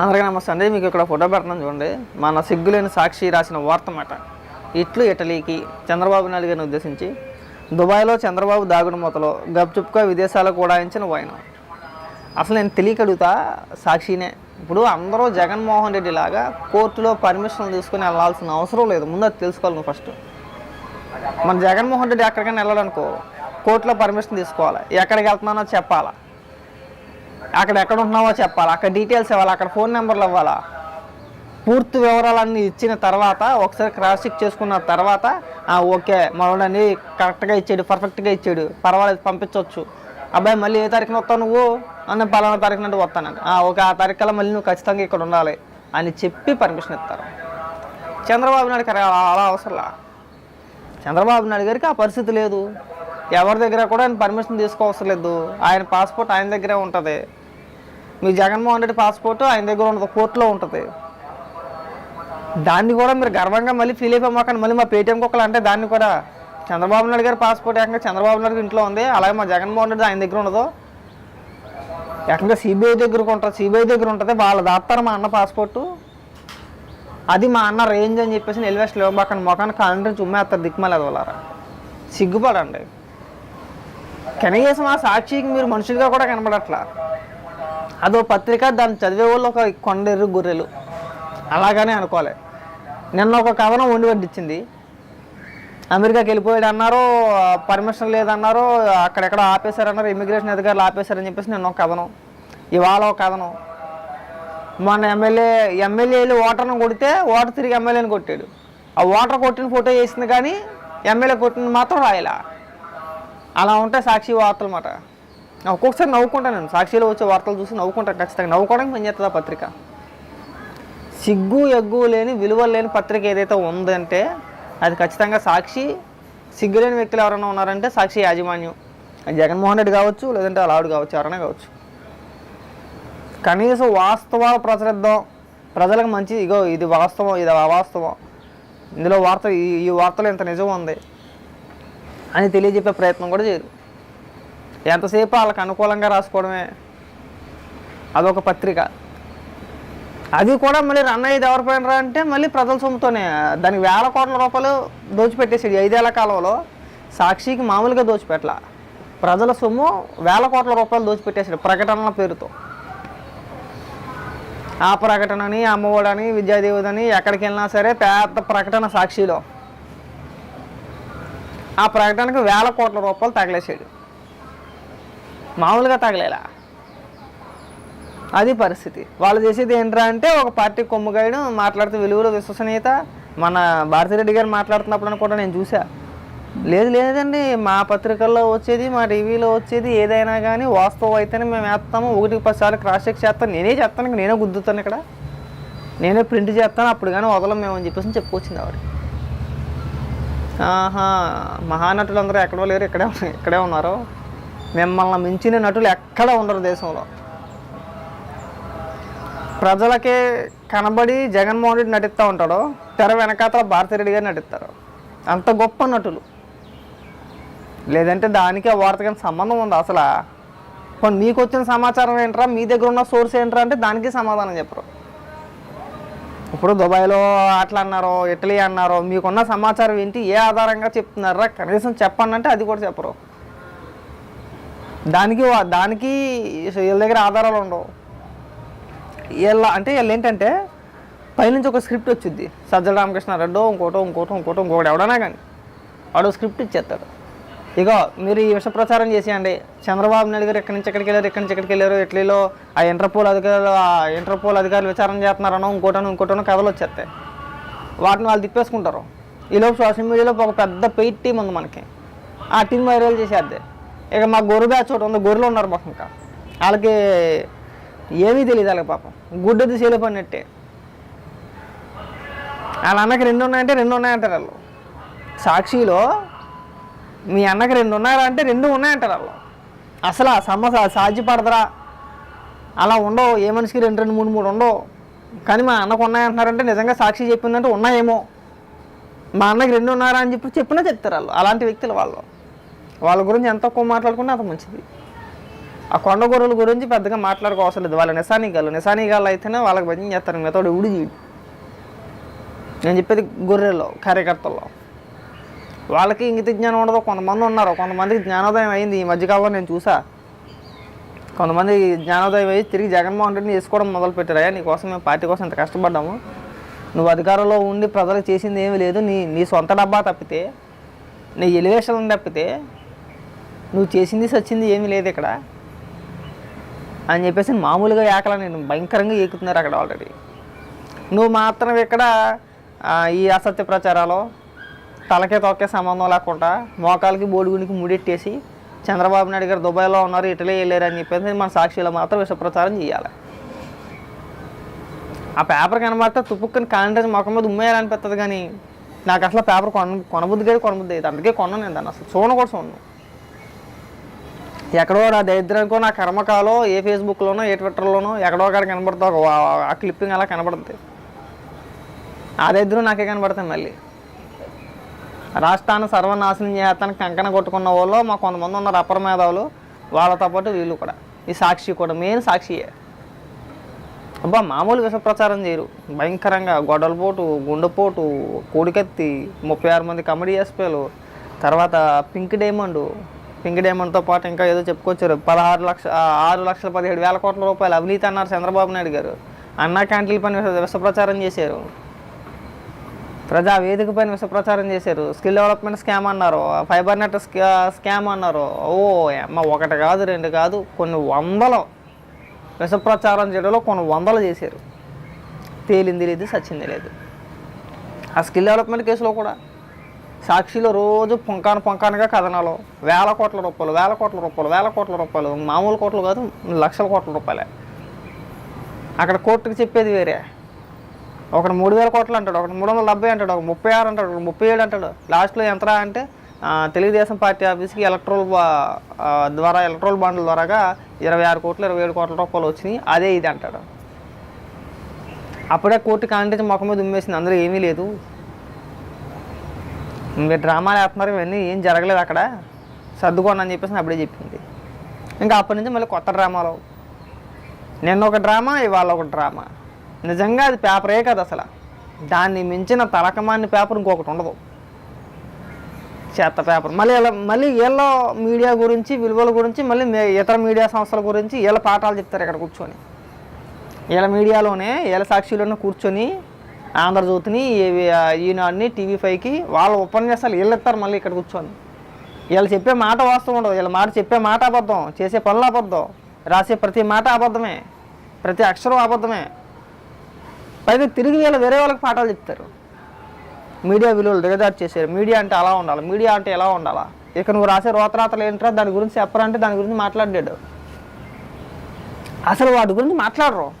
అందరికీ నమస్తే అండి. మీకు ఇక్కడ ఫోటో పెడుతున్నాను చూడండి. మన సిగ్గులేని సాక్షి రాసిన వార్త మాట ఇట్లు ఇటలీకి చంద్రబాబు నాయుడు గారిని ఉద్దేశించి దుబాయ్లో చంద్రబాబు దాగుడు మూతలో గప్చుప్గా విదేశాలకు ఉడాయించిన వైనం అసలు నేను తెలియకడుగుతా సాక్షినే. ఇప్పుడు అందరూ జగన్మోహన్ రెడ్డి లాగా కోర్టులో పర్మిషన్ తీసుకుని వెళ్ళాల్సిన అవసరం లేదు. ముందు అది తెలుసుకోవాలి ఫస్ట్. మన జగన్మోహన్ రెడ్డి ఎక్కడికైనా వెళ్ళాలనుకో కోర్టులో పర్మిషన్ తీసుకోవాలి. ఎక్కడికి వెళ్తున్నానో చెప్పాలా? అక్కడ ఎక్కడ ఉంటున్నావో చెప్పాలి? అక్కడ డీటెయిల్స్ ఇవ్వాలి? అక్కడ ఫోన్ నెంబర్లు ఇవ్వాలా? పూర్తి వివరాలన్నీ ఇచ్చిన తర్వాత ఒకసారి క్రాస్ చెక్ చేసుకున్న తర్వాత ఓకే మనోడని కరెక్ట్గా ఇచ్చాడు పర్ఫెక్ట్గా ఇచ్చాడు పర్వాలేదు పంపించవచ్చు అబ్బాయి మళ్ళీ ఏ తారీఖున వస్తావు నువ్వు? అన్న పలానా తారీఖున అంటే వస్తానండి ఓకే ఆ తారీఖు కల్లా మళ్ళీ నువ్వు ఖచ్చితంగా ఇక్కడ ఉండాలి అని చెప్పి పర్మిషన్ ఇస్తారు. చంద్రబాబు నాయుడు గారు అలా అలా అవసరంలా? చంద్రబాబు నాయుడు గారికి ఆ పరిస్థితి లేదు. ఎవరి దగ్గర కూడా ఆయన పర్మిషన్ తీసుకోవసరం లేదు. ఆయన పాస్పోర్ట్ ఆయన దగ్గరే ఉంటుంది. మీ జగన్మోహన్ రెడ్డి పాస్పోర్ట్ ఆయన దగ్గర ఉన్నది కోర్టులో ఉంటుంది. దాన్ని కూడా మీరు గర్వంగా మళ్ళీ ఫీల్ అయిపోమాకండి మళ్ళీ మా పేటీఎం కుక్కలు అంటే దాన్ని కూడా చంద్రబాబు నాయుడు గారి పాస్పోర్ట్ ఏకంగా చంద్రబాబు నాయుడు గారి ఇంట్లో ఉంది అలాగే మా జగన్మోహన్ రెడ్డి ఆయన దగ్గర ఉండదు ఏకంగా సిబిఐ దగ్గరకు ఉంటుంది సిబిఐ దగ్గర ఉంటుంది వాళ్ళు దాస్తారు మా అన్న పాస్పోర్టు. అది మా అన్న రేంజ్ అని చెప్పేసి ఎలివేషన్ లేవబాకండి మొఖాన్ని కాలంటే చుమ్మేస్తారు దిక్కుమలేదు వాళ్ళారా సిగ్గుపడండి. కనీసం ఆ సాక్షికి మీరు మనుషులుగా కూడా కనబడట్లా. అదో పత్రిక దాన్ని చదివే వాళ్ళు ఒక కొండెర్రు గొర్రెలు. అలాగనే అనుకోవాలి నిన్న ఒక కథనం వండి వడ్డించింది అమెరికాకి వెళ్ళిపోయాడు అన్నారు పర్మిషన్ లేదన్నారు అక్కడెక్కడ ఆపేశారన్నారు ఇమిగ్రేషన్ అధికారులు ఆపేశారని చెప్పేసి నిన్న ఒక కథనం ఇవాళ ఒక కథనం మన ఎమ్మెల్యే ఎమ్మెల్యేలు ఓటర్ను కొడితే ఓటర్ తిరిగి ఎమ్మెల్యేని కొట్టాడు. ఆ ఓటర్ కొట్టిన ఫోటో వేసింది కానీ ఎమ్మెల్యే కొట్టిన మాత్రం రాయలా. అలా ఉంటాయి సాక్షి వార్తలు అన్నమాట ఒక్కొక్కసారి నవ్వుకుంటాను నేను. సాక్షిలో వచ్చే వార్తలు చూసి నవ్వుకుంటాను ఖచ్చితంగా. నవ్వుకోవడానికి పనిచేస్తుందా పత్రిక? సిగ్గు ఎగ్గు లేని విలువ లేని పత్రిక ఏదైతే ఉందంటే అది ఖచ్చితంగా సాక్షి సిగ్గు లేని వ్యక్తులు ఎవరైనా ఉన్నారంటే సాక్షి యాజమాన్యం. అది జగన్మోహన్ రెడ్డి కావచ్చు లేదంటే వాళ్ళ కావచ్చు ఎవరైనా కావచ్చు. కనీసం వాస్తవాలు ప్రచురిద్దాం. ప్రజలకు మంచి ఇగో ఇది వాస్తవం ఇది అవాస్తవం. ఇందులో వార్త ఈ ఈ వార్తలో ఇంత నిజం ఉంది అని తెలియజెప్పే ప్రయత్నం కూడా చేయరు. ఎంతసేపు వాళ్ళకి అనుకూలంగా రాసుకోవడమే? అదొక పత్రిక. అది కూడా మళ్ళీ రన్ అయ్యేది ఎవరిపైన అంటే మళ్ళీ ప్రజల సొమ్ముతోనే. దానికి వేల కోట్ల రూపాయలు దోచిపెట్టేసేది ఐదేళ్ళ కాలంలో సాక్షికి మామూలుగా దోచిపెట్టల. ప్రజల సొమ్ము వేల కోట్ల రూపాయలు దోచిపెట్టేసాడు ప్రకటనల పేరుతో. ఆ ప్రకటనని అమ్మఒడని విద్యాదేవుదని ఎక్కడికి వెళ్ళినా సరే పెద్ద ప్రకటన సాక్షిలో. ఆ ప్రకటనకు వేల కోట్ల రూపాయలు తగిలేసాడు మామూలుగా తగలేలా? అది పరిస్థితి. వాళ్ళు చేసేది ఏంట్రా అంటే ఒక పార్టీ కొమ్ముగాయడం మాట్లాడుతూ విలువలు విశ్వసనీయత. మన భారతిరెడ్డి గారు మాట్లాడుతున్నప్పుడు కూడా నేను చూసా. లేదు లేదండి మా పత్రికల్లో వచ్చేది మా టీవీలో వచ్చేది ఏదైనా కానీ వాస్తవం అయితేనే మేము వేస్తాము. ఒకటి పది సార్లు క్రాస్ చెక్ చేస్తాను నేనే చేస్తాను నేనే గుద్దుతాను ఇక్కడ. నేనే ప్రింట్ చేస్తాను. అప్పుడు కానీ వదలం మేము అని చెప్పేసి చెప్పుకొచ్చింది ఆవిడ. ఆహా మహానటులు అందరూ ఎక్కడో లేరు ఇక్కడే ఉన్నారు- ఇక్కడే ఉన్నారు. మిమ్మల్ని మించిన నటులు ఎక్కడ ఉండరు దేశంలో. ప్రజలకే కనబడి జగన్మోహన్ రెడ్డి నటిస్తూ ఉంటాడు తెర వెనకాతల భారతిరెడ్డి గారు నటిస్తారు. అంత గొప్ప నటులు. లేదంటే దానికి ఆ వార్తకి సంబంధం ఉంది అసలు? కొన్ని మీకు వచ్చిన సమాచారం ఏంట్రా? మీ దగ్గర ఉన్న సోర్స్ ఏంట్రా అంటే దానికి సమాధానం చెప్పరు. ఇప్పుడు దుబాయ్లో అట్లా అన్నారో ఇటలీ అన్నారో మీకున్న సమాచారం ఏంటి? ఏ ఆధారంగా చెప్తున్నారా? కనీసం చెప్పండి అంటే అది కూడా చెప్పరు. దానికి వా- దానికి వీళ్ళ దగ్గర ఆధారాలు ఉండవు. వీళ్ళ అంటే వీళ్ళు ఏంటంటే పైనుంచి ఒక స్క్రిప్ట్ వచ్చింది సజ్జల రామకృష్ణారెడ్డో ఇంకోటో ఇంకోటో ఇంకోటో ఇంకోటి ఎవడన్నా కానీ వాడు స్క్రిప్ట్ ఇచ్చేస్తాడు. ఇగో మీరు ఈ విష ప్రచారం చేసేయండి. చంద్రబాబు నాయుడు గారు ఎక్కడి నుంచి ఎక్కడికి వెళ్ళారు ఎక్కడి నుంచి ఎక్కడికి వెళ్ళారు ఇట్లీలో ఆ ఇంటర్పోల్ అధికారులు ఆ ఇంటర్పోల్ అధికారులు విచారణ చేస్తున్నారనో ఇంకోటనో ఇంకోటనో కథలు వచ్చేస్తాయి. వాటిని వాళ్ళు తిప్పేసుకుంటారు. ఈలోపు సోషల్ మీడియాలో ఒక పెద్ద పెయిట్ టీం ఉంది మనకి. ఆ టీం వైరల్ చేసేద్ది. ఇక మా గొర్రె బ్యాచ్ ఒకటి ఉంది గొర్రెలు ఉన్నారు మాకు ఇంకా. వాళ్ళకి ఏమీ తెలియదు వాళ్ళకి పాపం. గుడ్డది తీసి పడినట్టే వాళ్ళ అన్నకి రెండు ఉన్నాయంటే రెండు ఉన్నాయంటారు వాళ్ళు. సాక్షిలో మీ అన్నకి రెండు ఉన్నారా అంటే రెండు ఉన్నాయంటారు వాళ్ళు. అసలు ఆ సమస్య సాధ్యపడదరా అలా ఉండవు. ఏ మనిషికి రెండు రెండు మూడు మూడు ఉండవు. కానీ మా అన్నకు ఉన్నాయంటున్నారంటే నిజంగా సాక్షి చెప్పిందంటే ఉన్నాయేమో. మా అన్నకి రెండు ఉన్నారా అని చెప్పి చెప్పినా చెప్తారు వాళ్ళు. అలాంటి వ్యక్తులు వాళ్ళు. వాళ్ళ గురించి ఎంత తక్కువ మాట్లాడుకున్నా అంత మంచిది. ఆ కొండ గొర్రెల గురించి పెద్దగా మాట్లాడుకోవసరం లేదు. వాళ్ళ నిశానిగాళ్ళు నిశానిగాళ్ళు అయితేనే వాళ్ళకి భజన చేస్తారు. మిగతా ఉడి నేను చెప్పేది గొర్రెల్లో కార్యకర్తల్లో. వాళ్ళకి ఇంగిత జ్ఞానం ఉండదు. కొంతమంది ఉన్నారు. కొంతమందికి జ్ఞానోదయం అయింది. ఈ మధ్యకాలంలో నేను చూసా. కొంతమంది జ్ఞానోదయం అయ్యి తిరిగి జగన్మోహన్ రెడ్డిని చేసుకోవడం మొదలు పెట్టారయ్యా నీకోసం మేము పార్టీ కోసం ఇంత కష్టపడ్డాము. నువ్వు అధికారంలో ఉండి ప్రజలకు చేసింది ఏమీ లేదు. నీ నీ సొంత డబ్బా తప్పితే నీ ఎలివేషన్ తప్పితే నువ్వు చేసింది సచ్చింది ఏమీ లేదు ఇక్కడ అని చెప్పేసి మామూలుగా ఏకలా నేను భయంకరంగా ఏకుతున్నారు అక్కడ ఆల్రెడీ. నువ్వు మాత్రం ఇక్కడ ఈ అసత్య ప్రచారాలు తలకే తొక్కే సంబంధం లేకుండా మోకాలకి బోడిగునికి ముడెట్టేసి చంద్రబాబు నాయుడు గారు దుబాయ్లో ఉన్నారు ఇటలీ వెళ్ళారు అని చెప్పేసి మన సాక్షిలో మాత్రం విషప్రచారం చేయాలి. ఆ పేపర్ కనబడితే తుప్పుకొని కాంగ్రెస్ మొఖం మీద ఉమ్మేయాలనిపిస్తుంది కానీ నాకు అసలు పేపర్ కొన కొనబుద్ధి కాదు కొనబుద్ధి అయితే అందుకే కొన్నాను నేను దాన్ని. అసలు చూడను కూడా చూడను. ఎక్కడో నా దరిద్రానికో నా కర్మకాలో ఏ ఫేస్బుక్లోనో ఏ ట్విట్టర్లోనో ఎక్కడో అక్కడ కనబడుతుంది ఒక ఆ క్లిప్పింగ్ అలా కనబడుతుంది ఆ దరిద్రం నాకే కనబడతాయి మళ్ళీ. రాష్ట్రాన్ని సర్వనాశనం చేస్తానికి కంకణ కొట్టుకున్న వాళ్ళు మా కొంతమంది ఉన్నారు అపర మేధావులు వాళ్ళతో పాటు వీళ్ళు కూడా. ఈ సాక్షి కూడా మెయిన్ సాక్షియే అబ్బా మామూలు విష ప్రచారం చేయరు. భయంకరంగా గొడవలపోటు గుండెపోటు కోడికత్తి ముప్పై ఆరు మంది కమెడీ ఎస్పీలు తర్వాత పింక్ డైమండ్ పింక్ డైమండ్తో పాటు ఇంకా ఏదో చెప్పుకొచ్చారు. పదహారు లక్ష ఆరు లక్షల పదిహేడు వేల కోట్ల రూపాయలు అవినీతి అన్నారు చంద్రబాబు నాయుడు గారు. అన్నా క్యాంటీన్ పైన విషప్రచారం చేశారు. ప్రజా వేదిక పైన విషప్రచారం చేశారు. స్కిల్ డెవలప్మెంట్ స్కామ్ అన్నారు. ఫైబర్ నెట్ స్కామ్ అన్నారు. ఓ అమ్మ ఒకటి కాదు రెండు కాదు కొన్ని వందలు విషప్రచారం చేయడంలో కొన్ని వందలు చేశారు. తేలింది లేదు సచ్చింది లేదు. ఆ స్కిల్ డెవలప్మెంట్ కేసులో కూడా సాక్షిలో రోజు పొంకాను పొంకానుగా కథనాలు. వేల కోట్ల రూపాయలు వేల కోట్ల రూపాయలు వేల కోట్ల రూపాయలు. మామూలు కోట్లు కాదు లక్షల కోట్ల రూపాయలే. అక్కడ కోర్టుకి చెప్పేది వేరే. ఒకటి మూడు వేల కోట్లు అంటాడు ఒకటి మూడు వందల డెబ్బై అంటాడు ఒక ముప్పై ఆరు అంటాడు ఒక ముప్పై ఏడు అంటాడు. లాస్ట్లో ఎంతరా అంటే తెలుగుదేశం పార్టీ ఆఫీస్కి ఎలక్ట్రోల్ ద్వారా ఎలక్ట్రోల్ బాండ్ల ద్వారాగా ఇరవై ఆరు కోట్లు ఇరవై ఏడు కోట్ల రూపాయలు వచ్చినాయి. అదే ఇది అంటాడు. అప్పుడే కోర్టు కాంటే మొఖం మీద ఉమ్మేసింది. అందులో ఏమీ లేదు. మీరు డ్రామాలు వేస్తున్నారు ఇవన్నీ ఏం జరగలేదు అక్కడ. సర్దుకోండి అని చెప్పేసి అప్పుడే చెప్పింది. ఇంకా అప్పటి నుంచి మళ్ళీ కొత్త డ్రామాలు. నిన్న ఒక డ్రామా ఇవాళ ఒక డ్రామా. నిజంగా అది పేపరే కదా అసలు. దాన్ని మించిన తలకమాన్ని పేపర్ ఇంకొకటి ఉండదు. చెత్త పేపర్. మళ్ళీ ఇలా మళ్ళీ వీళ్ళ మీడియా గురించి విలువల గురించి మళ్ళీ ఇతర మీడియా సంస్థల గురించి వీళ్ళ పాఠాలు చెప్తారు ఇక్కడ కూర్చొని. వీళ్ళ మీడియాలోనే వీళ్ళ సాక్షిలోనే కూర్చొని ఆంధ్రజ్యోతిని ఏవి- ఈనాడుని టీవీ ఫైవ్కి వాళ్ళ ఉపన్యాసాలు వీళ్ళిస్తారు మళ్ళీ ఇక్కడ కూర్చొని. వీళ్ళు చెప్పే మాట వాస్తవం ఉండదు. వీళ్ళ మాట చెప్పే మాట అబద్ధం. చేసే పనులు అబద్ధం. రాసే ప్రతి మాట అబద్ధమే. ప్రతి అక్షరం అబద్ధమే. పైగా తిరిగి వీళ్ళు వేరే వాళ్ళకి పాఠాలు చెప్తారు. మీడియా విలువలు దిగజారు చేశారు మీడియా అంటే అలా ఉండాలి. మీడియా అంటే ఎలా ఉండాలా? ఇక నువ్వు రాసే రోతరాతలు ఏంట్రా? దాని గురించి చెప్పరా అంటే దాని గురించి మాట్లాడాడు అసలు వాటి గురించి మాట్లాడరు.